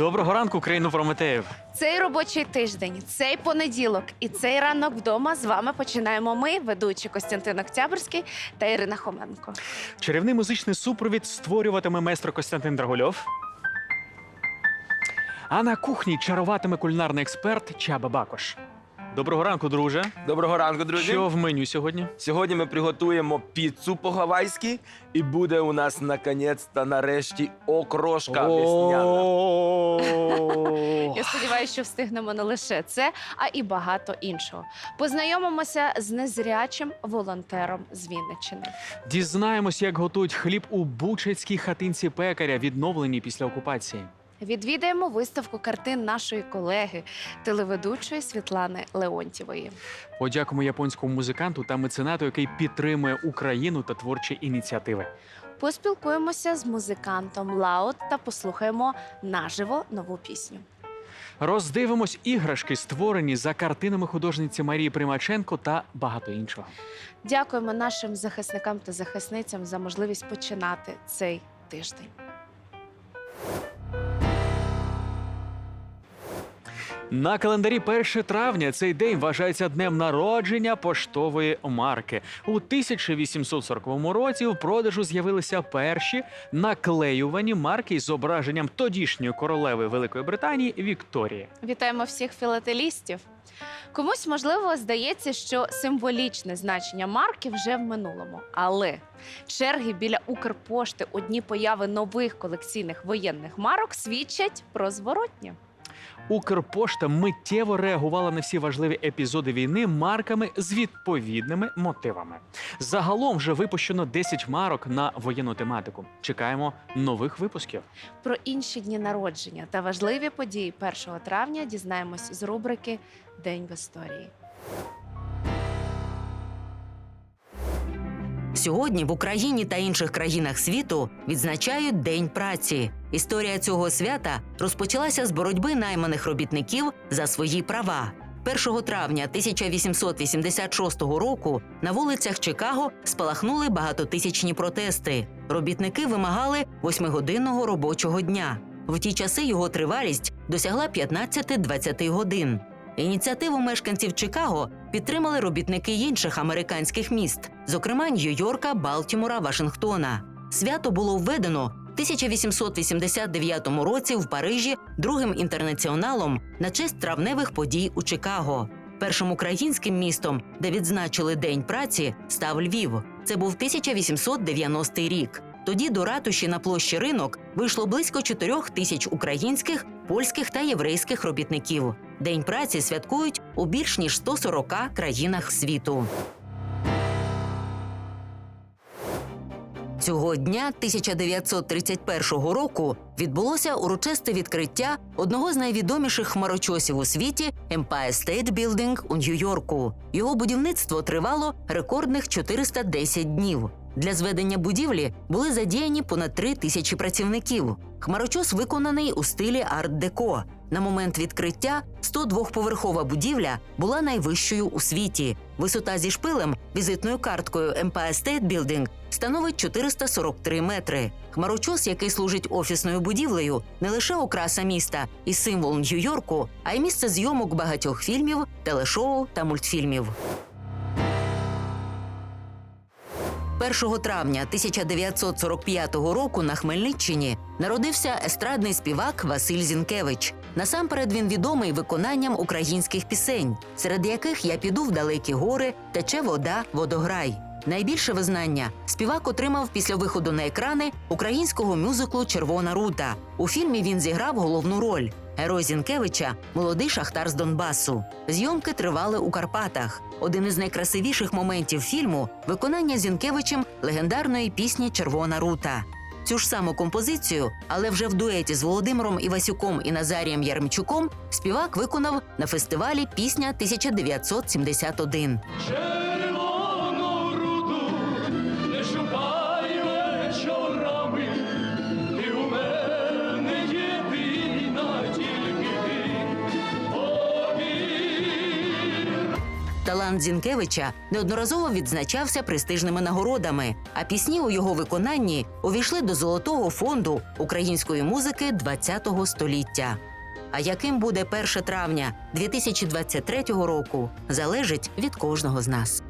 Доброго ранку, країну Прометеїв. Цей робочий тиждень, цей понеділок і цей ранок вдома з вами починаємо ми, ведучі Костянтин Октябрьський та Ірина Хоменко. Чарівний музичний супровід створюватиме майстер Костянтин Драгульов. А на кухні чаруватиме кулінарний експерт Чаба Бакош. Доброго ранку, друже. Доброго ранку, друзі. Що в меню сьогодні? Сьогодні ми приготуємо піцу по-гавайськи, і буде у нас наконець-то нарешті окрошка весняна. О! Я сподіваюся, що встигнемо не лише це, а і багато іншого. Познайомимося з незрячим волонтером з Вінниччини. Дізнаємось, як готують хліб у бучацькій хатинці пекаря, відновленій після окупації. Відвідаємо виставку картин нашої колеги, телеведучої Світлани Леонтєвої. Подякуємо японському музиканту та меценату, який підтримує Україну та творчі ініціативи. Поспілкуємося з музикантом Лаут та послухаємо наживо нову пісню. Роздивимось іграшки, створені за картинами художниці Марії Примаченко та багато іншого. Дякуємо нашим захисникам та захисницям за можливість починати цей тиждень. На календарі 1 травня цей день вважається днем народження поштової марки. У 1840 році в продажу з'явилися перші наклеювані марки з зображенням тодішньої королеви Великої Британії Вікторії. Вітаємо всіх філателістів. Комусь можливо здається, що символічне значення марки вже в минулому, але черги біля Укрпошти у дні появи нових колекційних воєнних марок свідчать про зворотнє. Укрпошта миттєво реагувала на всі важливі епізоди війни марками з відповідними мотивами. Загалом вже випущено 10 марок на воєнну тематику. Чекаємо нових випусків. Про інші дні народження та важливі події 1 травня дізнаємось з рубрики День в історії. Сьогодні в Україні та інших країнах світу відзначають День праці. Історія цього свята розпочалася з боротьби найманих робітників за свої права. 1 травня 1886 року на вулицях Чикаго спалахнули багатотисячні протести. Робітники вимагали восьмигодинного робочого дня. В ті часи його тривалість досягла 15-20 годин. Ініціативу мешканців Чикаго підтримали робітники інших американських міст, зокрема Нью-Йорка, Балтімора, Вашингтона. Свято було введено в 1889 році в Парижі другим інтернаціоналом на честь травневих подій у Чикаго. Першим українським містом, де відзначили День праці, став Львів. Це був 1890 рік. Тоді до ратуші на площі ринок вийшло близько 4 тисяч українських, польських та єврейських робітників. День праці святкують у більш ніж 140 країнах світу. Цього дня 1931 року відбулося урочисте відкриття одного з найвідоміших хмарочосів у світі Empire State Building у Нью-Йорку. Його будівництво тривало рекордних 410 днів. Для зведення будівлі були задіяні понад три тисячі працівників. Хмарочос виконаний у стилі арт-деко. На момент відкриття 102-поверхова будівля була найвищою у світі. Висота зі шпилем, візитною карткою Empire State Building становить 443 метри. Хмарочос, який служить офісною будівлею, не лише окраса міста і символ Нью-Йорку, а й місце зйомок багатьох фільмів, телешоу та мультфільмів. 1 травня 1945 року на Хмельниччині народився естрадний співак Василь Зінкевич. Насамперед він відомий виконанням українських пісень, серед яких я піду в далекі гори, тече вода, водограй. Найбільше визнання співак отримав після виходу на екрани українського мюзиклу Червона рута. У фільмі він зіграв головну роль. Герой Зінкевича молодий шахтар з Донбасу. Зйомки тривали у Карпатах. Один із найкрасивіших моментів фільму виконання Зінкевичем легендарної пісні Червона рута. Цю ж саму композицію, але вже в дуеті з Володимиром Івасюком і Назарієм Яремчуком, співак виконав на фестивалі Пісня 1971. Талант Зінкевича неодноразово відзначався престижними нагородами, а пісні у його виконанні увійшли до золотого фонду української музики ХХ століття. А яким буде 1 травня 2023 року, залежить від кожного з нас.